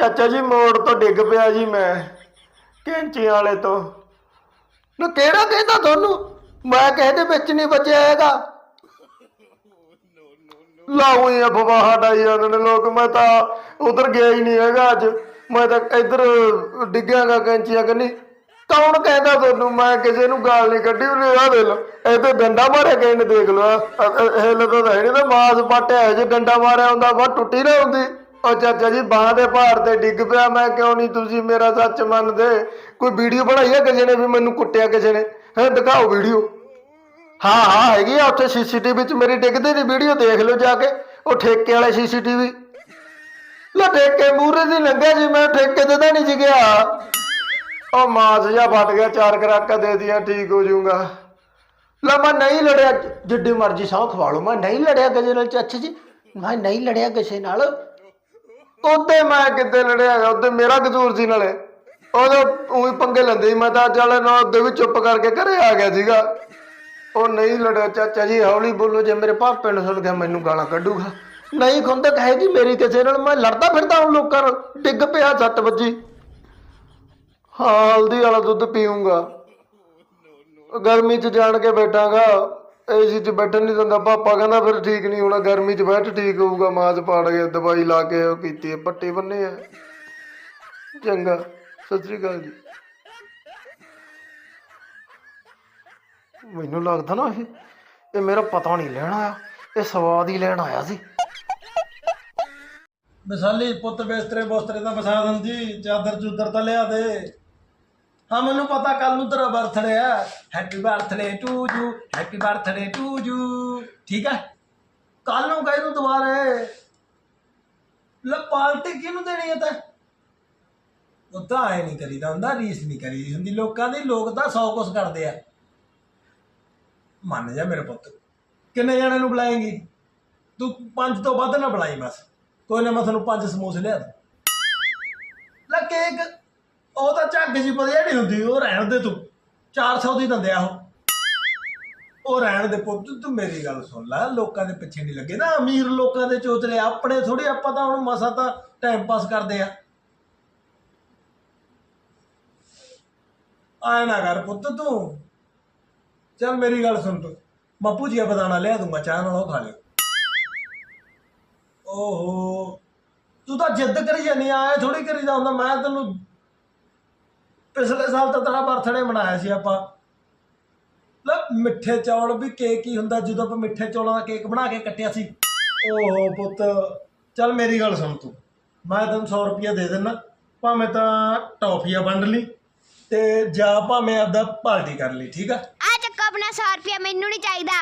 ਚਾਚਾ ਜੀ, ਮੋੜ ਤੋਂ ਡਿੱਗ ਪਿਆ ਜੀ ਮੈਂ ਕੈਂਚੀ ਵਾਲੇ ਤੋਂ। ਨਾ ਕਿਹੜਾ ਕਹਿੰਦਾ ਤੁਹਾਨੂੰ? ਮੈਂ ਕਿਸੇ ਦੇ ਵਿੱਚ ਨਹੀਂ ਬਚਿਆ ਹੈਗਾ। ਲਾਉਂ ਹੀ ਅਫਵਾਹ ਡਾਈ ਜਾਂਦੇ ਨੇ ਲੋਕ, ਮੈਂ ਤਾਂ ਉਧਰ ਗਿਆ ਹੀ ਨਹੀਂ ਹੈਗਾ ਅੱਜ। ਮੈਂ ਤਾਂ ਇੱਧਰ ਡਿੱਗਿਆਗਾ ਕੈਂਚੀਆਂ ਕੰਨੀ। ਕੌਣ ਕਹਿੰਦਾ ਤੁਹਾਨੂੰ? ਮੈਂ ਕਿਸੇ ਨੂੰ ਗਾਲ ਨਹੀਂ ਕੱਢੀ ਉਹਨੇ ਆ ਦੇ ਲੋ ਇਹ ਤੇ ਡੰਡਾ ਮਾਰਿਆ ਕਹਿੰਦੇ ਦੇਖ ਲੋ ਇਹ ਲੱਗਾ ਤਾਂ ਹੈ ਨਹੀਂ ਤਾਂ ਮਾਸ ਪਾਟਿਆ ਜੇ ਡੰਡਾ ਮਾਰਿਆ ਹੁੰਦਾ ਵਾ ਟੁੱਟੀ ਨਾ ਹੁੰਦੀ। ਉਹ ਚਾਚਾ ਜੀ, ਬਾਹ ਦੇ ਭਾਰ ਤੇ ਡਿੱਗ ਪਿਆ ਮੈਂ, ਕਿਉਂ ਨਹੀਂ ਤੁਸੀਂ ਮੇਰਾ ਸੱਚ ਮੰਨਦੇ? ਕੋਈ ਵੀਡੀਓ ਬਣਾਈ ਹੈ ਕਿਸੇ ਨੇ ਵੀ ਮੈਨੂੰ ਕੁੱਟਿਆ ਕਿਸੇ ਨੇ? ਹੈ, ਦਿਖਾਓ ਵੀਡੀਓ। ਹਾਂ ਹਾਂ, ਹੈਗੀ ਆ, ਉੱਥੇ ਸੀਸੀਟੀਵੀ 'ਚ ਮੇਰੀ ਡਿੱਗਦੀ ਦੀ ਵੀਡੀਓ ਦੇਖ ਲਓ ਜਾ ਕੇ। ਉਹ ਠੇਕੇ ਵਾਲੇ ਸੀਸੀਟੀਵੀ। ਲੈ, ਠੇਕੇ ਮੂਰੇ ਦੀ ਲੰਘਿਆ ਜੀ, ਮੈਂ ਠੇਕੇ ਤੇ ਤਾਂ ਨਹੀਂ ਜੀ ਗਿਆ। ਉਹ ਮਾਸ ਜਿਹਾ ਫਟ ਗਿਆ, ਚਾਰ ਕਰਾਕਾਂ ਦੇ ਦੀਆਂ, ਠੀਕ ਹੋ ਜਾਊਗਾ। ਲੈ, ਮੈਂ ਨਹੀਂ ਲੜਿਆ ਜਿੱਡੀ ਮਰਜ਼ੀ ਸੌ ਖਵਾ ਲਓ, ਮੈਂ ਨਹੀਂ ਲੜਿਆ ਕਿਸੇ ਨਾਲ, ਚਾਚਾ ਜੀ। ਮੈਂ ਨਹੀਂ ਲੜਿਆ ਕਿਸੇ ਨਾਲ। ਉਹਦੇ ਮੈਂ ਕਿੱਦੇ ਲੜਿਆ ਹੈਗਾ ਉਹਦੇ ਮੇਰਾ ਕਸੂਰ ਸੀ ਨਾਲੇ। ਉਹਦੇ ਉਹੀ ਪੰਗੇ ਲੈਂਦੇ ਸੀ, ਮੈਂ ਤਾਂ ਚੱਲ ਨਾ ਉਹਦੇ ਵੀ ਚੁੱਪ ਕਰਕੇ ਘਰੇ ਆ ਗਿਆ ਸੀਗਾ। ਉਹ ਨਹੀਂ ਲੜਿਆ, ਚਾਚਾ ਜੀ ਹੌਲੀ ਬੋਲੋ, ਜੇ ਮੇਰੇ ਭਾਪੇ ਨੂੰ ਸੁਣ ਕੇ ਮੈਨੂੰ ਗਾਲਾਂ ਕੱਢੂਗਾ। ਨਹੀਂ ਖੁੰਦਕ ਹੈਗੀ ਮੇਰੀ ਕਿਸੇ ਨਾਲ, ਮੈਂ ਲੜਦਾ ਫਿਰਦਾ ਹਾਂ ਲੋਕਾਂ ਨਾਲ, ਡਿੱਗ ਪਿਆ ਸੱਟ ਵੱਜੀ। ਹਾਂ ਹਲਦੀ ਵਾਲਾ ਦੁੱਧ ਪੀਊਂਗਾ। ਗਰਮੀ 'ਚ ਜਾਣ ਕੇ ਬੈਠਾਂਗਾ। ਏਸੀ 'ਚ ਬੈਠਣ ਨਹੀਂ ਦਿੰਦਾ। ਪਾਪਾ ਕਹਿੰਦਾ ਫਿਰ ਠੀਕ ਨਹੀਂ ਹੋਣਾ, ਗਰਮੀ 'ਚ ਬੈਠ ਠੀਕ ਹੋਊਗਾ, ਮਾਸ ਪਾੜ ਗਿਆ ਦਵਾਈ ਲਾ ਕੇ ਉਹ ਕੀਤੀ ਹੈ, ਪੱਟੀ ਬੰਨੇ ਆ। ਚੰਗਾ, ਸਤਿ ਸ੍ਰੀ ਅਕਾਲ ਜੀ। ਮੈਨੂੰ ਲੱਗਦਾ ਨਾ ਇਹ ਇਹ ਮੇਰਾ ਪਤਾ ਨਹੀਂ ਲੈਣ ਆਇਆ, ਇਹ ਸਵਾਦ ਹੀ ਲੈਣ ਆਇਆ ਸੀ। ਵਿਸਾਲੀ ਪੁੱਤ ਬਿਸਤਰੇ ਬੋਸਤਰੇ ਤਾਂ ਵਸਾ ਦਿੰਦੀ, ਚਾਦਰ ਚੂਦਰ ਤਾਂ ਲਿਆ ਦੇ। ਹਾਂ, ਮੈਨੂੰ ਪਤਾ ਕੱਲ ਨੂੰ ਤੇਰਾ ਬਰਥਡੇ ਆ। Happy birthday to you happy birthday to you ਠੀਕ ਹੈ ਕੱਲ ਨੂੰ ਕਹੇ ਤੂੰ ਦੁਬਾਰੇ। ਲੈ, ਪਾਰਟੀ ਕਿਹਨੂੰ ਦੇਣੀ ਹੈ ਤਾਂ? ਉਹ ਤਾਂ ਨਹੀਂ ਕਰੀਦਾ ਹੁੰਦਾ, ਰੀਸ ਨਹੀਂ ਕਰੀਦੀ ਹੁੰਦੀ। ਲੋਕਾਂ ਦੀ ਲੋਕ ਤਾਂ ਸੌ ਕੁਛ ਕਰਦੇ ਆ। ਮੰਨ ਜਾ ਮੇਰੇ ਪੁੱਤ, ਕਿੰਨੇ ਜਣਿਆਂ ਨੂੰ ਬੁਲਾਏਂਗੀ? ਤੂੰ ਪੰਜ ਤੋਂ ਵੱਧ ਨਾ ਬੁਲਾਈ ਬਸ। ਕੋਈ ਨਾ ਮੈਂ ਤੁਹਾਨੂੰ ਪੰਜ ਸਮੋਸੇ ਲਿਆ ਦੂੰ। ਲੈ, ਕੇਕ ਉਹ ਤਾਂ ਝੱਗ ਜੀ ਵਧੀਆ ਨਹੀਂ ਹੁੰਦੀ, ਉਹ ਰਹਿਣ ਦੇ ਤੂੰ। 400 ਦੀ ਦਿੰਦੇ ਆ ਉਹ। ਉਹ ਰਹਿਣ ਦੇ ਪੁੱਤ, ਤੂੰ ਮੇਰੀ ਗੱਲ ਸੁਣ ਲੈ, ਲੋਕਾਂ ਦੇ ਪਿੱਛੇ ਨਹੀਂ ਲੱਗੇ ਨਾ, ਅਮੀਰ ਲੋਕਾਂ ਦੇ ਚੋਚਲੇ, ਆਪਣੇ ਥੋੜੀ ਆਪਾਂ ਤਾਂ ਹੁਣ ਮਸਾ ਤਾਂ ਟਾਈਮ ਪਾਸ ਕਰਦੇ ਆ। ਆਇਆ ਨਾ ਕਰ ਪੁੱਤ ਤੂੰ। ਚੱਲ ਮੇਰੀ ਗੱਲ ਸੁਣ ਤੂੰ। ਮੈਂ ਭੁਜੀਆ ਬਦਾਨਾ ਲਿਆ ਦੂੰਗਾ ਚਾਹ ਨਾਲ ਉਹ ਖਾ ਲਿਓ। ਓਹੋ। ਤੂੰ ਤਾਂ ਜਿੱਦ ਕਰੀ ਜਾਨੀ ਆਏ ਥੋੜੀ ਕਰੀਦਾ ਹੁੰਦਾ, ਮੈਂ ਤੈਨੂੰ ਪਿਛਲੇ ਸਾਲ ਤਾਂ ਤੇਰਾ ਬਰਥਡੇ ਮਨਾਇਆ ਸੀ ਆਪਾਂ। ਲੈ, ਮਿੱਠੇ ਚੌਲ ਵੀ ਕੇਕ ਹੀ ਹੁੰਦਾ, ਜਦੋਂ ਆਪਾਂ ਮਿੱਠੇ ਚੌਲਾਂ ਦਾ ਕੇਕ ਬਣਾ ਕੇ ਕੱਟਿਆ ਸੀ। ਓਹੋ ਪੁੱਤ, ਚੱਲ ਮੇਰੀ ਗੱਲ ਸੁਣ ਤੂੰ। ਮੈਂ ਤੈਨੂੰ 100 ਰੁਪਇਆ ਦੇ ਦਿੰਦਾ ਭਾਵੇਂ ਤਾਂ ਟੌਫੀਆਂ ਵੰਡ ਲਈ ਤੇ ਜਾਂ ਭਾਵੇਂ ਆਪਦਾ ਪਾਰਟੀ ਕਰ ਲਈ, ਠੀਕ ਆ? ਆ ਚੱਕੋ ਆਪਣਾ 100 ਰੁਪਿਆ ਮੈਨੂੰ ਨਹੀਂ ਚਾਹੀਦਾ।